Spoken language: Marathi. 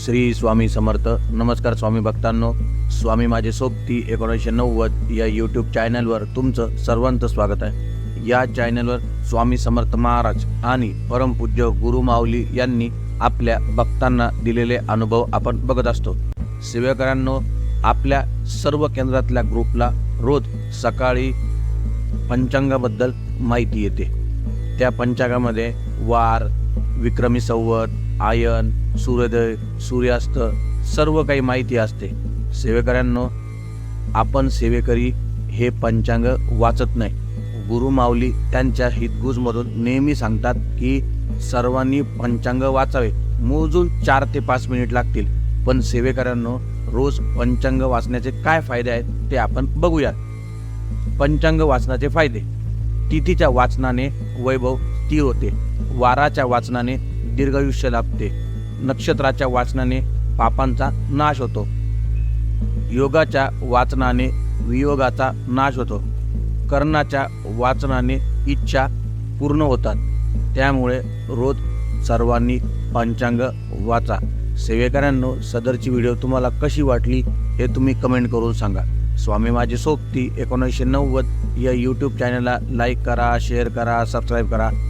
श्री स्वामी समर्थ. नमस्कार स्वामी भक्तांनो. स्वामी माझे सोबती एकोणीसशे नव्वद या यूट्यूब चॅनलवर तुमचं सर्वांचं स्वागत आहे. या चॅनलवर स्वामी समर्थ महाराज आणि परमपूज्य गुरु माऊली यांनी आपल्या भक्तांना दिलेले अनुभव आपण बघत असतो. सेवेकरांनो आपल्या सर्व केंद्रातल्या ग्रुपला रोज सकाळी पंचांगाबद्दल माहिती येते. त्या पंचांगामध्ये वार विक्रमी संवत आयन सूर्योदय सूर्यास्त सर्व काही माहिती असते. सेवेकऱ्यांनो आपण सेवेकरी हे पंचांग वाचत नाही. गुरु माऊली त्यांच्या हितगुजमधून नेहमी सांगतात की सर्वांनी पंचांग वाचावे. मोजून चार ते पाच मिनिट लागतील. पण सेवेकऱ्यांनो रोज पंचांग वाचण्याचे काय फायदे आहेत ते आपण बघूया. पंचांग वाचनाचे फायदे. तिथीच्या वाचनाने वैभव स्थिर होते. वाराच्या वाचनाने दीर्घायुष्य लाभते. नक्षत्राच्या वाचनाने पापांचा नाश होतो. योगाच्या वाचनाने वियोगाचा नाश होतो. कर्णाच्या वाचनाने इच्छा पूर्ण होतात. त्यामुळे रोज सर्वांनी पंचांग वाचा. सेवेकऱ्यांनो सदरची व्हिडिओ तुम्हाला कशी वाटली हे तुम्ही कमेंट करून सांगा. स्वामी माझी सोबती एकोणीसशे नव्वद या यूट्यूब चॅनलला लाईक करा शेअर करा सबस्क्राईब करा.